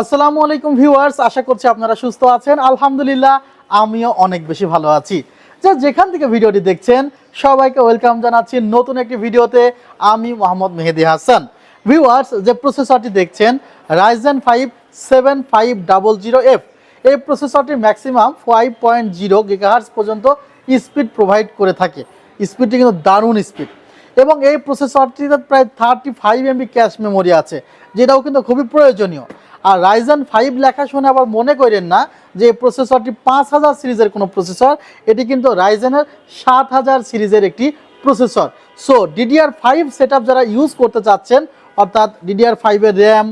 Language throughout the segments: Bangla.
আসসালামু আলাইকুম ভিউয়ার্স, আশা করছি আপনারা সুস্থ আছেন। আলহামদুলিল্লাহ, আমিও অনেক বেশি ভালো আছি। যে যেখান থেকে ভিডিওটি দেখছেন, সবাইকে ওয়েলকাম জানাচ্ছি নতুন একটি ভিডিওতে। আমি মোহাম্মদ মেহেদি হাসান। ভিউয়ার্স, যে প্রসেসরটি দেখছেন Ryzen five seven five double zero F এই প্রসেসরটি maximum five point zero gigahertz পর্যন্ত স্পিড প্রোভাইড করে থাকে। স্পিডটি কিন্তু দারুণ স্পিড এবং এই প্রসেসরটিতে প্রায় thirty five MB cache memory আছে, যেটাও কিন্তু খুবই প্রয়োজনীয়। আর রাইজন ফাইভ লেখা শুনে আবার মনে করেন না যে প্রসেসরটি পাঁচ হাজার সিরিজের কোনো প্রসেসর এটি কিন্তু রাইজেনের সাত হাজার সিরিজের একটি processor so DDR five set যারা ইউজ করতে চাচ্ছেন, অর্থাৎ ডিডিআর ফাইভের র্যাম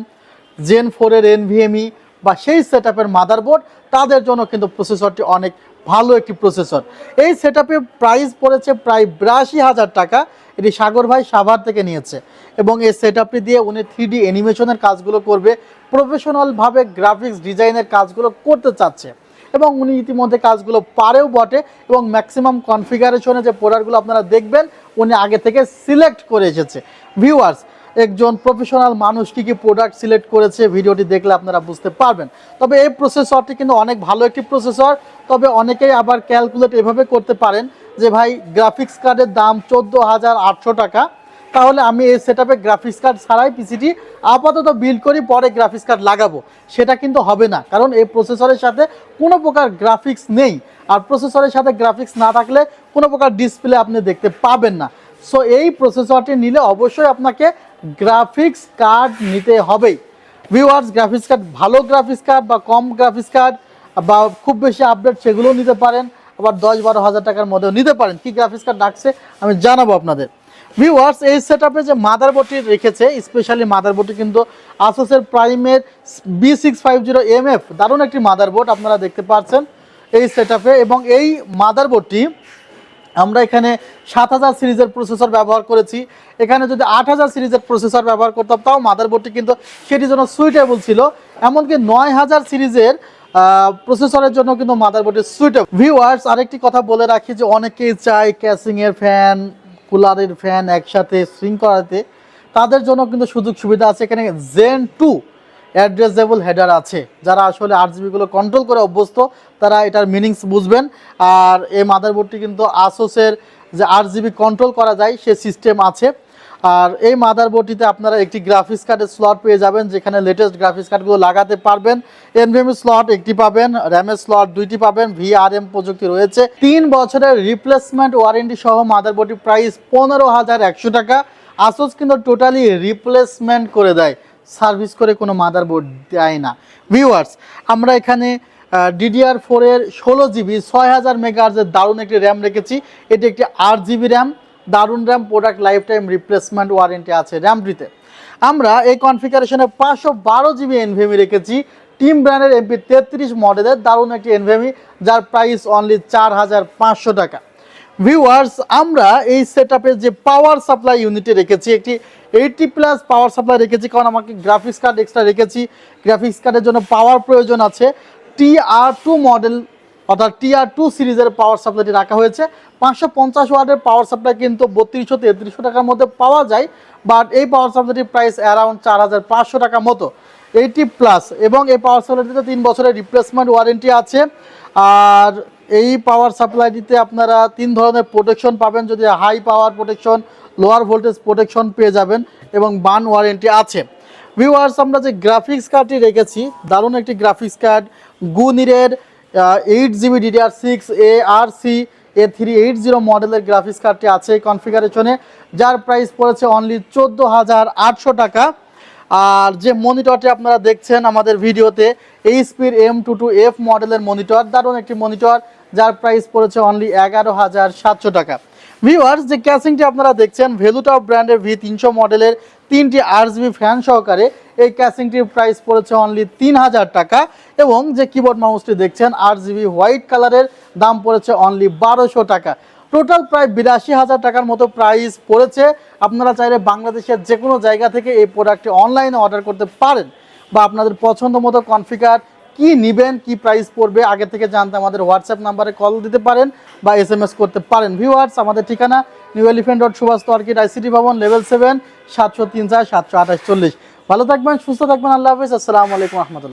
জেন ফোরের এনভিএমই বা সেই সেট আপের মাদারবোর্ড তাদের জন্য কিন্তু প্রসেসরটি অনেক ভালো একটি প্রসেসর এই সেট প্রাইস পড়েছে প্রায় বিরাশি হাজার টাকা। এটি সাগর ভাই সাভার থেকে নিয়েছে। এবং এই সেট দিয়ে উনি থ্রি ডি অ্যানিমেশনের কাজগুলো করবে প্রফেশনালভাবে গ্রাফিক্স ডিজাইনের কাজগুলো করতে চাচ্ছে। এবং উনি ইতিমধ্যে কাজগুলো পারেও বটে এবং ম্যাক্সিমাম কনফিগারেশনে যে প্রোডাক্টগুলো আপনারা দেখবেন, উনি আগে থেকে সিলেক্ট করে এসেছে। ভিউয়ার্স একজন প্রফেশনাল মানুষ কী কী প্রোডাক্ট সিলেক্ট করেছে, ভিডিওটি দেখলে আপনারা বুঝতে পারবেন। তবে এই প্রসেসরটি কিন্তু অনেক ভালো একটি প্রসেসর তবে অনেকেই আবার ক্যালকুলেট এভাবে করতে পারেন যে, ভাই গ্রাফিক্স কার্ডের দাম চোদ্দ হাজার আটশো টাকা, তাহলে আমি এই সেট গ্রাফিক্স কার্ড ছাড়াই পিসিটি আপাতত বিল করি, পরে গ্রাফিক্স কার্ড লাগাবো। সেটা কিন্তু হবে না, কারণ এই প্রসেসরের সাথে কোনো প্রকার গ্রাফিক্স নেই। আর প্রসেসরের সাথে গ্রাফিক্স না থাকলে কোনো প্রকার ডিসপ্লে আপনি দেখতে পাবেন না। সো এই প্রসেসরটি নিলে অবশ্যই আপনাকে গ্রাফিক্স কার্ড নিতে হবেই। ভিউয়ার্স গ্রাফিক্স কার্ড ভালো গ্রাফিক্স কার্ড বা কম গ্রাফিক্স কার্ড বা খুব বেশি আপডেট সেগুলোও নিতে পারেন, আবার দশ বারো হাজার টাকার মধ্যেও নিতে পারেন। কি গ্রাফিক্স কার্ড ডাকছে আমি জানাব আপনাদের। ভিউয়ার্স এই সেট আপে যে মাদারবোর্ডটি রেখেছে স্পেশালি মাদারবোর্ডটি কিন্তু আসোসের প্রাইমের B six five zero M F দারুণ একটি মাদারবোর্ড আপনারা দেখতে পাচ্ছেন এই সেট এবং এই মাদারবোর্ডটি আমরা এখানে সাত হাজার সিরিজের প্রসেসর ব্যবহার করেছি। এখানে যদি আট হাজার সিরিজের প্রসেসর ব্যবহার করতাম, তাও মাদারবোর্ডটি কিন্তু সেটির জন্য সুইটেবল ছিল। এমনকি নয় হাজার সিরিজের প্রসেসরের জন্য কিন্তু মাদারবোর্ডের সুইটেবল ভিউয়ার্স আরেকটি কথা বলে রাখি যে অনেকেই চায় ক্যাসিংয়ের ফ্যান কুলারের ফ্যান একসাথে সুইং করাতে। তাদের জন্য কিন্তু সুযোগ সুবিধা আছে। এখানে জেন টু অ্যাড্রেসেবল হেডার আছে, যারা আসলে আট জিবিগুলো কন্ট্রোল করে অভ্যস্ত। তারা এটার মিনিংস বুঝবেন। আর এই মাদারবোর্ডটি কিন্তু আসোসের যে আট জিবি কন্ট্রোল করা যায়, সে সিস্টেম আছে। আর এই মাদারবোর্ডটিতে আপনারা একটি গ্রাফিক্স কার্ডের স্লট পেয়ে যাবেন, যেখানে লেটেস্ট গ্রাফিক্স কার্ডগুলো লাগাতে পারবেন। এনভিএমি স্লট একটি পাবেন র্যামের স্লট দুইটি পাবেন ভিআরএম প্রযুক্তি রয়েছে। তিন বছরের রিপ্লেসমেন্ট ওয়ারেন্টি সহ মাদারবোর্ডটি প্রাইস পনেরো হাজার একশো টাকা। আসোস কিন্তু টোটালি রিপ্লেসমেন্ট করে দেয়। সার্ভিস করে কোনো মাদারবোর্ড দেয় না। ভিউয়ার্স আমরা এখানে ডিডিআর ফোরের ষোলো জিবি ছয় হাজার মেগাহার্জের দারুণ একটি র্যাম রেখেছি। এটি একটি আট জিবি র্যাম দারুণ RAM product lifetime replacement warranty আছে র্যামটিতে আমরা এই কনফিগারেশনে পাঁচশো বারো জিবি এনভিএমি রেখেছি। টিম ব্র্যান্ডের এমপি তেত্রিশ মডেলের দারুণ একটি এনভিএমি যার প্রাইস অনলি চার হাজার পাঁচশো টাকা। ভিউয়ার্স আমরা এই সেট যে পাওয়ার সাপ্লাই ইউনিটে রেখেছি, একটি এইটটি প্লাস পাওয়ার সাপ্লাই রেখেছি, কারণ আমাকে গ্রাফিক্স কার্ড এক্সট্রা রেখেছি। গ্রাফিক্স কার্ডের জন্য পাওয়ার প্রয়োজন আছে। টি আর টু মডেল অর্থাৎ টি আর টু সিরিজের পাওয়ার সাপ্লাইটি রাখা হয়েছে। পাঁচশো পঞ্চাশ ওয়ার্ডের পাওয়ার সাপ্লাই কিন্তু বত্রিশশো তেত্রিশশো টাকার মধ্যে পাওয়া যায় বাট এই পাওয়ার সাপ্লাইটির প্রাইস অ্যারাউন্ড চার হাজার পাঁচশো টাকা মতো। এইটি প্লাস এবং এই পাওয়ার সাপ্লাইটিতে তিন বছরের রিপ্লেসমেন্ট ওয়ারেন্টি আছে। আর এই পাওয়ার সাপ্লাইটিতে আপনারা তিন ধরনের প্রোটেকশন পাবেন, যদি high power protection lower voltage protection পেয়ে যাবেন, এবং বান ওয়ারেন্টি আছে। ভিউয়ার্স আমরা যে গ্রাফিক্স কার্ডটি রেখেছি, দারুণ একটি graphics card গুনিরের eight GB DDR six A R C A three eight zero মডেলের গ্রাফিক্স কার্ডটি আছে এই কনফিগারেশনে যার প্রাইস পড়েছে অনলি চোদ্দ হাজার আটশো টাকা। আর যে মনিটরটি আপনারা দেখছেন আমাদের ভিডিওতে এইচপির এম টু টু এফ মডেলের মনিটর দারুণ একটি মনিটর যার প্রাইস পড়েছে অনলি এগারো হাজার সাতশো টাকা। ভিউয়ার্স যে ক্যাসিংটি আপনারা দেখছেন ভ্যালুটপ ব্র্যান্ডের ভি তিনশো মডেলের তিনটি আর জিবি ফ্যান সহকারে এই ক্যাসিংটির প্রাইস পড়েছে অনলি তিন হাজার টাকা এবং যে কিবোর্ড মাউসটি দেখছেন আর জিবি হোয়াইট কালারের দাম পড়েছে অনলি বারোশো টাকা। টোটাল প্রায় বিরাশি হাজার টাকার মতো প্রাইস পড়েছে। আপনারা চাইলে বাংলাদেশের যে কোনো জায়গা থেকে এই প্রোডাক্টটি অনলাইনে অর্ডার করতে পারেন বা আপনাদের পছন্দ মতো কনফিগার কি নিবেন, কি প্রাইস পড়বে, আগে থেকে জানতে আমাদের হোয়াটসঅ্যাপ নাম্বারে কল দিতে পারেন বা এস এম এস করতে পারেন। ভিউয়ার্স আমাদের ঠিকানা নিউ এলিফেন্ট ডট সুভাষ তর্কিট আইসিটি ভবন লেভেল সেভেন সাতশো তিন চার, সাতশো আঠাশ চল্লিশ। ভালো থাকবেন, সুস্থ থাকবেন, আল্লাহ হাফিজ। আসসালামু আলাইকুম, রহমতুল্লাহ।